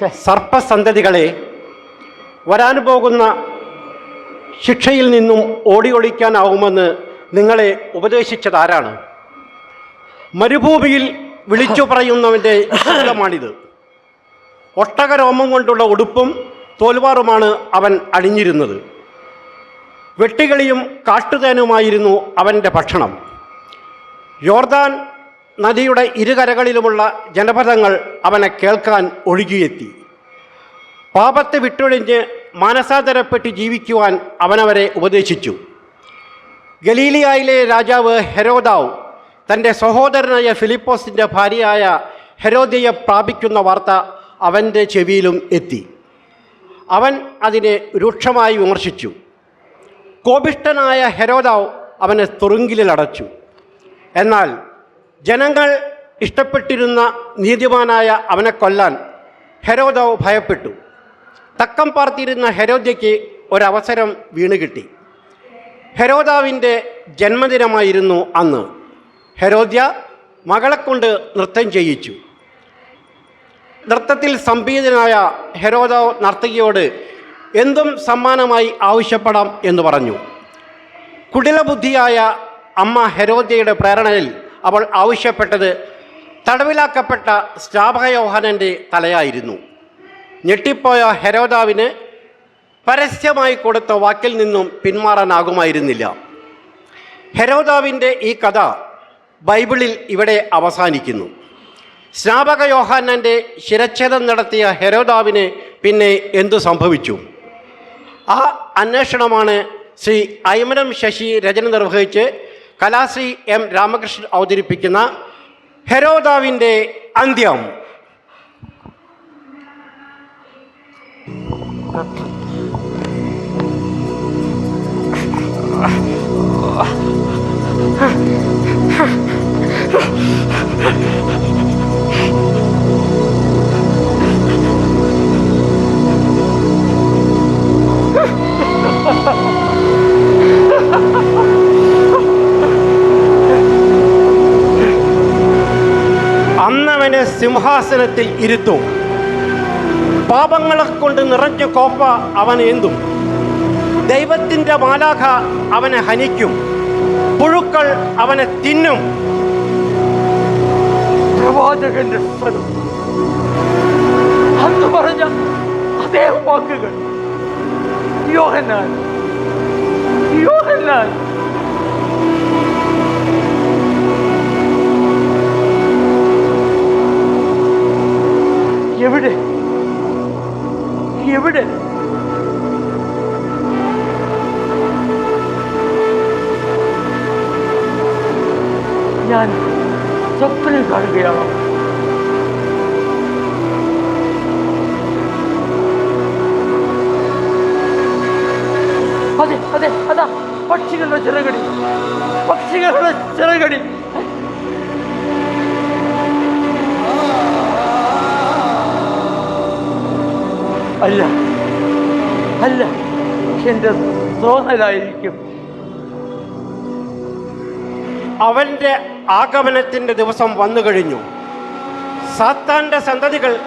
സർപ്പസന്തതികളെ വരാൻ പോകുന്ന ശിക്ഷയിൽ നിന്നും ഓടി ഒളിക്കാനാവുമെന്ന് നിങ്ങളെ ഉപദേശിച്ചതാരാണ് മരുഭൂമിയിൽ വിളിച്ചു പറയുന്നവന്റെ ഫലമാണിത് ഒട്ടകരോമം കൊണ്ടുള്ള ഉടുപ്പും തോൽവാറുമാണ് അവൻ അണിഞ്ഞിരുന്നത്. വെട്ടികളിയും കാട്ടുതേനുമായിരുന്നു അവന്റെ ഭക്ഷണം. യോർദാൻ നദിയുടെ ഇരുകരകളിലുമുള്ള ജനപദങ്ങൾ അവനെ കേൾക്കാൻ ഒഴുകിയെത്തി. പാപത്തെ വിട്ടൊഴിഞ്ഞ് മാനസാന്തരപ്പെട്ട് ജീവിക്കുവാൻ അവനവരെ ഉപദേശിച്ചു. ഗലീലിയായിലെ രാജാവ് ഹെരോദാവ് തന്റെ സഹോദരനായ ഫിലിപ്പോസിന്റെ ഭാര്യയായ ഹെരോദയെ പ്രാപിക്കുന്ന വാർത്ത അവന്റെ ചെവിയിലും എത്തി. അവൻ അതിനെ രൂക്ഷമായി വിമർശിച്ചു. കോപിഷ്ഠനായ ഹെരോദാവ് അവനെ തുറുങ്കിലടച്ചു എന്നാൽ ജനങ്ങൾ ഇഷ്ടപ്പെട്ടിരുന്ന നീതിമാനായ അവനെ കൊല്ലാൻ ഹെരോദാവ് ഭയപ്പെട്ടു. തക്കം പാർത്തിരുന്ന ഹെരോദ്യയ്ക്ക് ഒരവസരം വീണ് കിട്ടി. ഹെരോദാവിന്റെ ജന്മദിനമായിരുന്നു അന്ന്. ഹെരോദ്യ മകളെക്കൊണ്ട് നൃത്തം ചെയ്യിച്ചു. നൃത്തത്തിൽ സംഭീതനായ ഹെരോദാവ് നർത്തകിയോട് എന്തും സമ്മാനമായി ആവശ്യപ്പെടാം എന്ന് പറഞ്ഞു. കുടിലബുദ്ധിയായ അമ്മ ഹെരോദ്യയുടെ പ്രേരണയിൽ അവൾ ആവശ്യപ്പെട്ടത് തടവിലാക്കപ്പെട്ട സ്നാപകയോഹനന്റെ തലയായിരുന്നു. ഞെട്ടിപ്പോയ ഹെരോദാവിന് പരസ്യമായി കൊടുത്ത വാക്കിൽ നിന്നും പിന്മാറാനാകുമായിരുന്നില്ല. ഹെരോദാവിന്റെ ഈ കഥ ബൈബിളിൽ ഇവിടെ അവസാനിക്കുന്നു. സ്നാപക യോഹാനന്റെ ശിരച്ഛേദം നടത്തിയ ഹെരോദാവിന് പിന്നെ എന്തു സംഭവിച്ചു? ആ അന്വേഷണമാണ് ശ്രീ ഐമനം ശശി രചന നിർവഹിച്ച് കലാശ്രീ എം രാമകൃഷ്ണൻ അവതരിപ്പിക്കുന്ന ഹെരോദാവിന്റെ അന്ത്യം. അന്നവനെ സിംഹാസനത്തിൽ ഇരുത്തും. പാപങ്ങളെ കൊണ്ട് നിറഞ്ഞ കോപ്പ അവൻ ഏന്തും. ദൈവത്തിന്റെ മാലാഖ അവനെ ഹനിക്കും. പുഴുക്കൾ അവനെ തിന്നും. പ്രവാചകന്റെ അന്ന് പറഞ്ഞ വാക്കുകൾ. യോഹന്നാൻ. യോഹന്നാൻ. എവിടെ എവിടെ ഞാൻ സ്വപ്നം കാണുകയാണോ അതെ അതെ അതാ പക്ഷികളുടെ ചിറകടി പക്ഷികളുടെ ചിറകടി അല്ല. അല്ല. എന്റെ തോന്നലായിരിക്കും അവന്റെ ആഗമനത്തിന്റെ ദിവസം വന്നു കഴിഞ്ഞു. സാത്താന്റെ സന്തതികൾ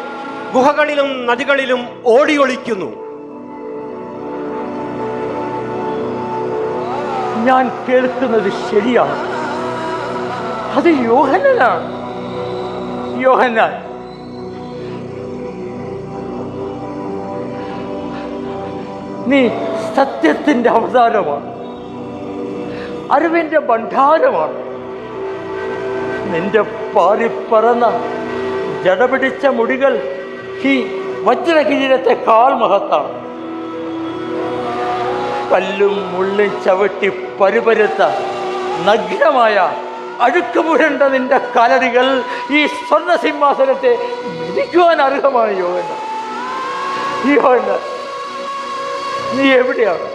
ഗുഹകളിലും നദികളിലും ഓടിയൊളിക്കുന്നു. ഞാൻ കേൾക്കുന്നത് ശരിയാണ്. അത് യോഹനാണ് യോഹന്നാൻ. നീ സത്യത്തിന്റെ അവസാനമാണ്. അറിവിന്റെ ഭണ്ഡാരമാണ്. നിന്റെ പാറിപ്പറന്ന ജടപിടിച്ച മുടികൾ ഈ വജ്രകിരീടത്തെക്കാൾ മഹത്താണ്. കല്ലും മുള്ളും ചവിട്ടി പരുപരുത്ത നഗ്നമായ അഴുക്കുപുരണ്ട നിന്റെ കാലടികൾ ഈ സ്വർണ സിംഹാസനത്തെ ഇരിക്കുവാൻ അർഹമാണ് യോഗ യോഹന നീ എവിടെയാണ്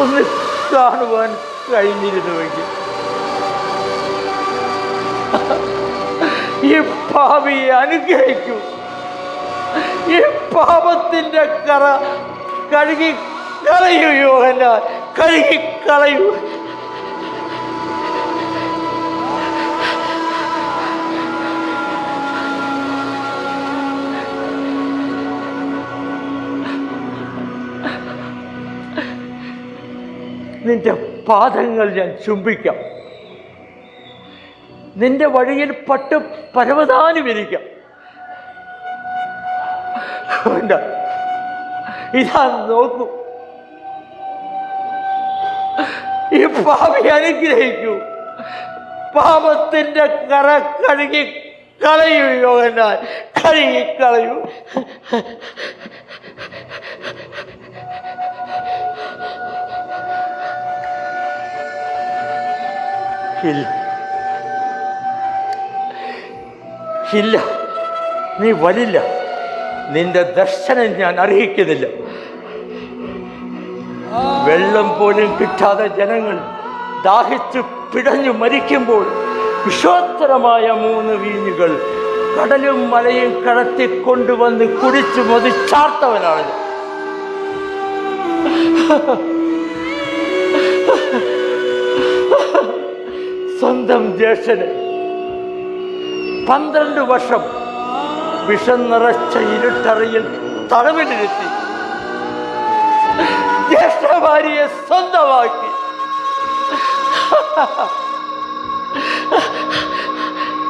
ഒന്ന് കാണുവാൻ കഴിഞ്ഞിരുന്നുവെങ്കിൽ ഈ ഭാവിയെ അനുഗ്രഹിക്കൂ. ഈ പാപത്തിന്റെ കറ കഴുകി കളയൂ യോഹന കഴുകി കളയൂ. നിന്റെ പാദങ്ങൾ ഞാൻ ചുംബിക്കാം. നിന്റെ വഴിയിൽ പട്ട് പരവതാനി വേണ്ട. ഇതാ നോക്കൂ. ഈ പാപി അനുഗ്രഹിക്കൂ. പാപത്തിന്റെ കറ കഴുകി കളയൂ യോഗനാൻ കഴുകി കളയൂ. ഇല്ല ഇല്ല നീ വരില്ല നിന്റെ ദർശനം ഞാൻ അർഹിക്കുന്നില്ല. വെള്ളം പോലും കിട്ടാതെ ജനങ്ങൾ ദാഹിച്ചു പിടഞ്ഞു മരിക്കുമ്പോൾ വിശോത്തരമായ മൂന്ന് വീഞ്ഞുകൾ കടലും മലയും കടത്തി കൊണ്ടുവന്ന് കുടിച്ചു മതിച്ചാർത്തവനാണ് സ്വന്തം ജ്യേഷ്ഠന് പന്ത്രണ്ട് വർഷം വിഷം നിറച്ച ഇരുട്ടറയിൽ തടവിലിരുത്തി ജ്യേഷ്ഠ ഭാര്യയെ സ്വന്തമാക്കി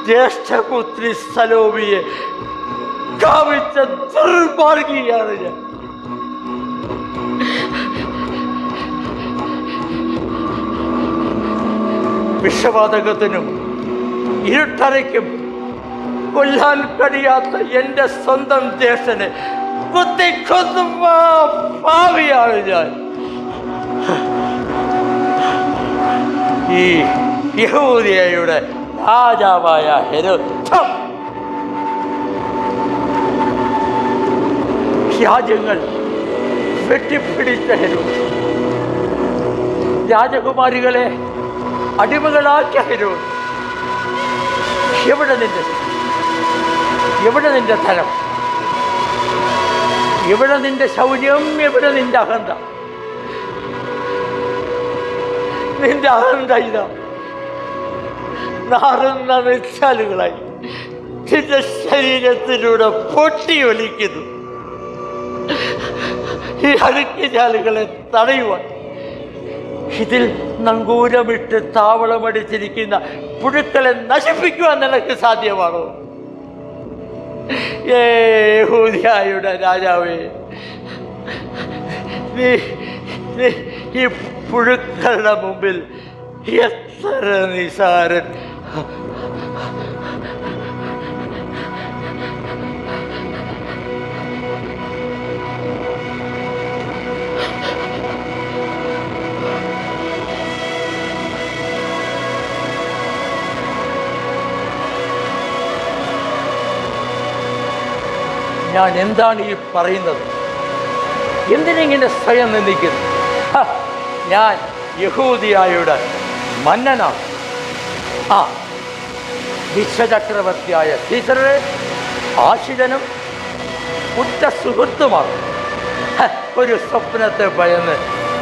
ജ്യേഷ്ഠപുത്രി സലോമിയെ കാവിച്ച ദുർമാർഗിയാണ് ഞാൻ വിഷവാതകത്തിനും ഇരുട്ടരയ്ക്കും കൊല്ലാൻ കഴിയാത്ത എന്റെ സ്വന്തം ജ്യേഷ്ഠനെ കുത്തിക്കൊന്നു ഞാൻ. ഈ യഹൂദിയയുടെ രാജാവായ ഹെരുദ്ധം രാജ്യങ്ങൾ വെട്ടിപ്പിടിച്ച ഹെരോദ്. രാജകുമാരികളെ അടിമകളാക്കിയ ഹെരോദ് എവിടെ നിന്റെ എവിടെ നിന്റെ തലം എവിടെ നിന്റെ ശൗര്യം? എവിടെ നിന്റെ അഹന്ത? നിന്റെ അഹന്ത ഇതാ. നാറുന്ന നെച്ചാലുകളായി നിന്റെ ശരീരത്തിലൂടെ പൊട്ടി ഒലിക്കുന്നു ഈ അഴുക്ക് ചാലുകളെ തടയുവാൻ ഇതിൽ നങ്കൂരമിട്ട് താവളമടിച്ചിരിക്കുന്ന പുഴുക്കളെ നശിപ്പിക്കുവാൻ നിനക്ക് സാധ്യമാണോ? ഏഹൂദിയായുടെ രാജാവേ നീ നീ ഈ പുഴുക്കളുടെ മുമ്പിൽ എത്ര നിസാരൻ ഞാൻ എന്താണ് ഈ പറയുന്നത്? എന്തിനിങ്ങനെ സ്വയം നിന്ദിക്കുന്നു? ഞാൻ യഹൂദിയായുടെ മന്നനാണ്. ആ വിശ്വചക്രവർത്തിയായ ടീച്ചറുടെ ആശിതനും ഉറ്റ സുഹൃത്തുമാണ്. ഒരു സ്വപ്നത്തെ ഭയന്ന്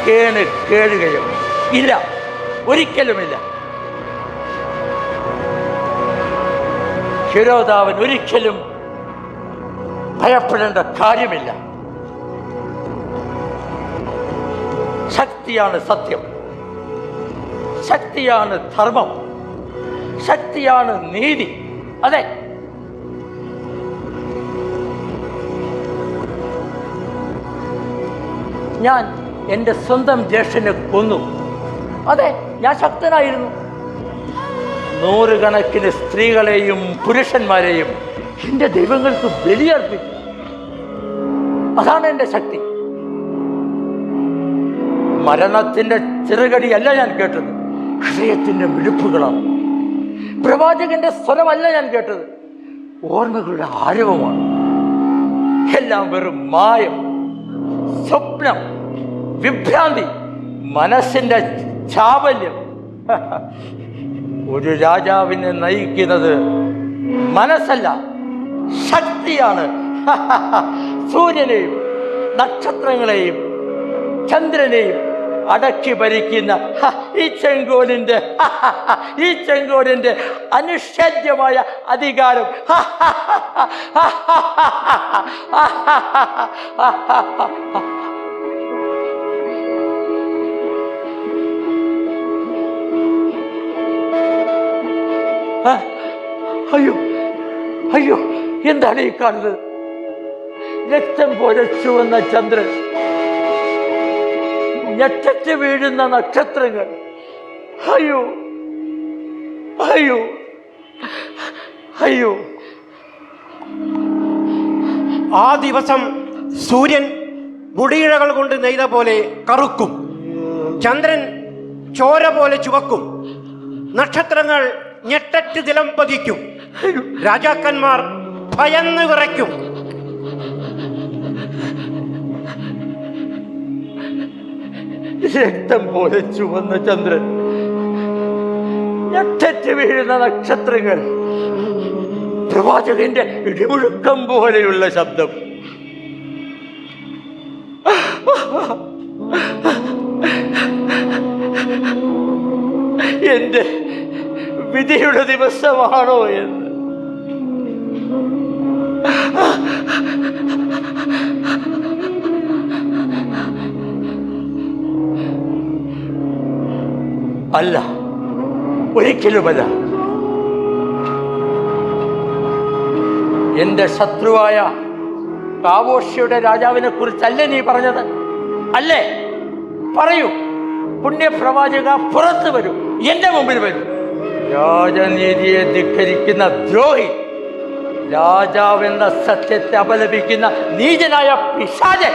കേണ് കേഴുകയോ ഇല്ല ഒരിക്കലുമില്ല. ശിരോധാവൻ ഒരിക്കലും ഭയപ്പെടേണ്ട കാര്യമില്ല. ശക്തിയാണ് സത്യം. ശക്തിയാണ് ധർമ്മം. ശക്തിയാണ് നീതി. അതെ. ഞാൻ എന്റെ സ്വന്തം ജ്യേഷ്ഠനെ കൊന്നു. അതെ ഞാൻ ശക്തനായിരുന്നു. നൂറുകണക്കിന് സ്ത്രീകളെയും പുരുഷന്മാരെയും എന്റെ ദൈവങ്ങൾക്ക് ബലിയർപ്പിച്ചു അതാണ് എന്റെ ശക്തി. മരണത്തിന്റെ ചെറുകടിയല്ല ഞാൻ കേട്ടത്. ഹൃദയത്തിന്റെ മിടുപ്പുകളാണ് പ്രവാചകന്റെ സ്വരമല്ല ഞാൻ കേട്ടത്. ഓർമ്മകളുടെ ആരവമാണ്. എല്ലാം വെറും മായം സ്വപ്നം വിഭ്രാന്തി മനസ്സിന്റെ ചാവല്യം. ഒരു രാജാവിനെ നയിക്കുന്നത് മനസ്സല്ല. ശക്തിയാണ്. സൂര്യനെയും നക്ഷത്രങ്ങളെയും ചന്ദ്രനെയും അടക്കി ഭരിക്കുന്ന ഈ ചെങ്കോലിന്റെ ഈ ചെങ്കോലിന്റെ അനുഷേദ്യമായ അധികാരം. അയ്യോ അയ്യോ. എന്താണ് ഈ കാണുന്നത്? രക്തം പോലെ ചുവന്ന ചന്ദ്രൻ. ഞെട്ടറ്റ് വീഴുന്ന നക്ഷത്രങ്ങൾ. അയ്യോ അയ്യോ അയ്യോ. ആ ദിവസം സൂര്യൻ മുടിയിഴകൾ കൊണ്ട് നെയ്ത പോലെ കറുക്കും. ചന്ദ്രൻ ചോര പോലെ ചുവക്കും. നക്ഷത്രങ്ങൾ ഞെട്ടറ്റ് നിലം പതിക്കും രാജാക്കന്മാർ ഭയന്ന് വിറയ്ക്കും. രക്തം പോലെ ചുവന്ന ചന്ദ്രൻ. ഞെട്ടറ്റ് വീഴുന്ന നക്ഷത്രങ്ങൾ. പ്രവാചകന്റെ ഇടിമുഴക്കം പോലെയുള്ള ശബ്ദം. എന്റെ വിധിയുടെ ദിവസമാണോ എന്ന്. അല്ല ഒരിക്കലുമല്ല എന്റെ ശത്രുവായ കാവോഷിയുടെ രാജാവിനെ കുറിച്ചല്ലേ നീ പറഞ്ഞത്? അല്ലേ? പറയൂ. പുണ്യപ്രവാചക പുറത്ത് വരും. എന്റെ മുമ്പിൽ വരൂ. രാജനീതിയെ ധിക്കരിക്കുന്ന ദ്രോഹി രാജാവെന്ന സത്യത്തെ അപലപിക്കുന്ന നീചനായ പിശാജൻ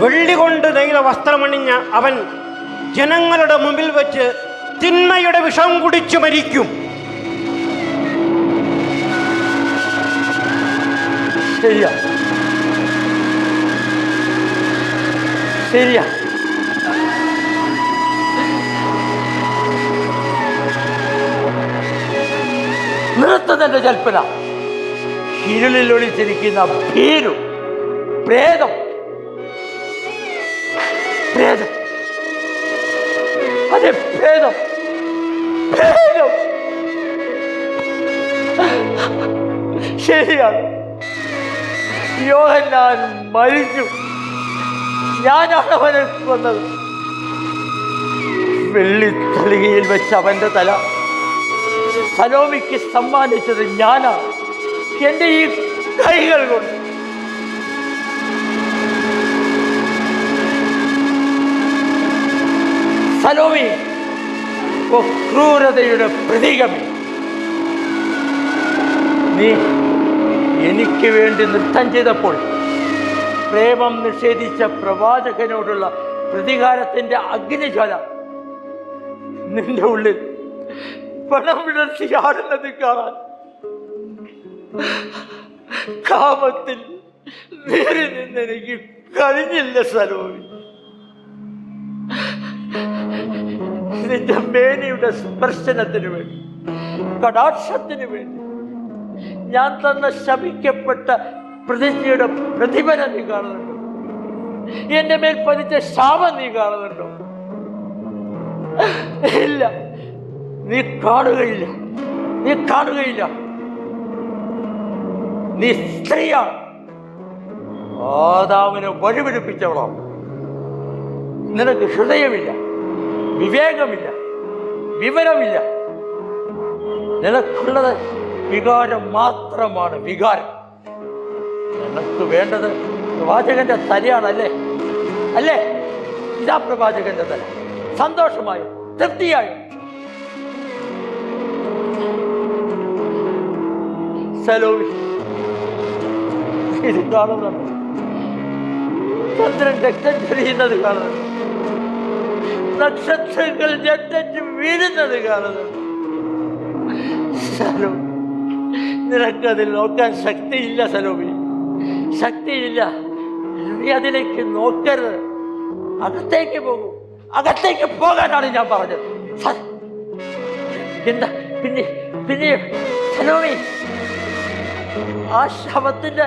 വെള്ളി കൊണ്ട് നെയ്ത വസ്ത്രമണിഞ്ഞ അവൻ ജനങ്ങളുടെ മുമ്പിൽ വെച്ച് തിന്മയുടെ വിഷം കുടിച്ചു മരിക്കും. ശരിയാ. ശരിയാ. നിർത്തുന്നതിന്റെ ജൽപ്പന. ഇരുളിൽ ഒളിച്ചിരിക്കുന്ന ഭീരു പ്രേതം. പ്രേതം. അതെ പ്രേതം. പ്രേതം. ശരിയാണ്. യോഹന്നാൻ മരിച്ചു. ഞാനാണ് അവനെ കൊന്നത്. വെള്ളിത്തളികയിൽ വെച്ച് അവന്റെ തല സലോമിക്ക് സമ്മാനിച്ചത് ഞാനാണ് എന്റെ ഈ കൈകൾ കൊണ്ട്. സലോമി ക്രൂരതയുടെ പ്രതീകമേ. നീ എനിക്ക് വേണ്ടി നൃത്തം ചെയ്തപ്പോൾ പ്രേമം നിഷേധിച്ച പ്രവാചകനോടുള്ള പ്രതികാരത്തിന്റെ അഗ്നിജ്വല നിന്റെ ഉള്ളിൽ പണം വിളർത്തി ആടുന്നത് കാണാൻ കാമത്തിൽ നേരെ നിന്ന് എനിക്ക് കഴിഞ്ഞില്ല സലോമി നിന്റെ മേനയുടെ സ്പർശനത്തിന് വേണ്ടി കടാക്ഷത്തിന് വേണ്ടി ഞാൻ തന്ന ശപിക്കപ്പെട്ട പ്രതിജ്ഞയുടെ പ്രതിഫലം നീ കാണുന്നുണ്ടോ? എന്റെ മേൽ പതിച്ച ശാപം നീ കാണുന്നുണ്ടോ? ഇല്ല. നീ കാണുകയില്ല. നീ കാണുകയില്ല. നീ സ്ത്രീയാണ്. ആദാവിനെ വഴിപിടിപ്പിച്ചവളാണ്. നിനക്ക് ഹൃദയമില്ല വിവേകമില്ല വിവരമില്ല. നിനക്കുള്ളത് വികാരം മാത്രമാണ് വികാരം. നിനക്ക് വേണ്ടത് പ്രവാചകന്റെ തലയാണല്ലേ? അല്ലേ? ഇതാ പ്രവാചകന്റെ തല. സന്തോഷമായും തൃപ്തിയായോ സലോവി ഇത് കാണുന്നുണ്ട് ചന്ദ്രൻ രക്തം ചൊരിയുന്നത് കാണുന്നുണ്ട് നക്ഷത്രങ്ങൾ ഞെട്ടറ്റ് വീഴുന്നത് കാണുന്നുണ്ട് സലോമി നിനക്കതിൽ നോക്കാൻ ശക്തിയില്ല സലോമി. ശക്തിയില്ല. നീ അതിലേക്ക് നോക്കരുത്. അകത്തേക്ക് പോകൂ. അകത്തേക്ക് പോകാനാണ് ഞാൻ പറഞ്ഞത്. എന്താ? പിന്നെ പിന്നെ സലോമി ആ ശവത്തിന്റെ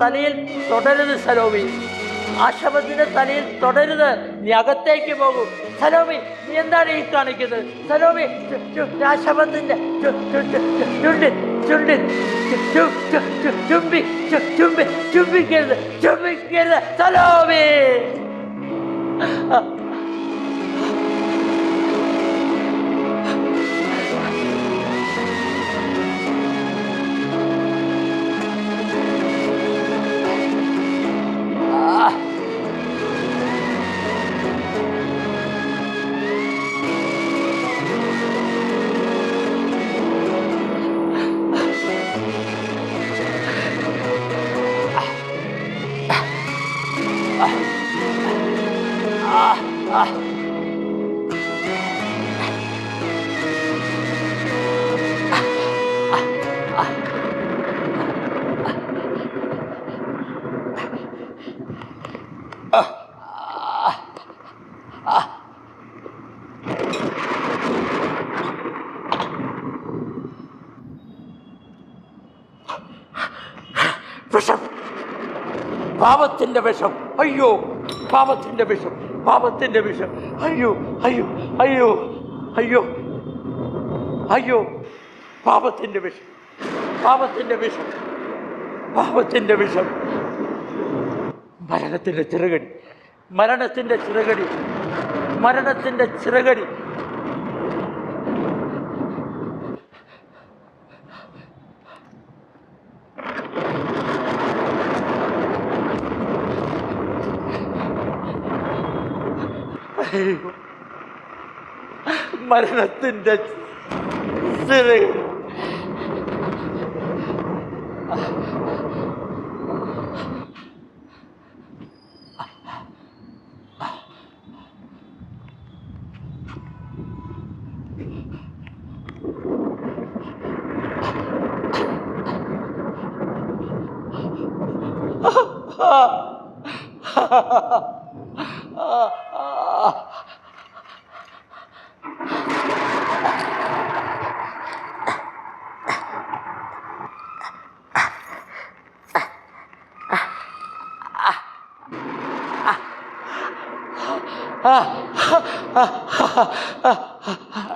തലയിൽ തുടരുത് സലോമി. ആ ശവത്തിന്റെ തലയിൽ തുടരുത്. നീ അകത്തേക്ക് പോകൂ. സലോമി നീ എന്താണ് ഈ കാണിക്കുന്നത്? സലോമി ആ ശവത്തിന്റെ ചുണ്ടിൽ ചുണ്ടിൽ ചുംബി ചുംബി ചുംബിക്കരുത് ചുംബിക്കരുത്. സലോമി! പാപത്തിന്റെ വിഷം. അയ്യോ പാപത്തിന്റെ വിഷം പാപത്തിന്റെ വിഷം. അയ്യോ അയ്യോ അയ്യോ അയ്യോ അയ്യോ പാപത്തിന്റെ വിഷം പാപത്തിന്റെ വിഷം പാപത്തിന്റെ വിഷം. മരണത്തിന്റെ ചിറകടി മരണത്തിന്റെ ചിറകടി മരണത്തിന്റെ ചിറകടി. അയ്യോ. മരണത്തിന്റെ ചിറകടി あはははははは。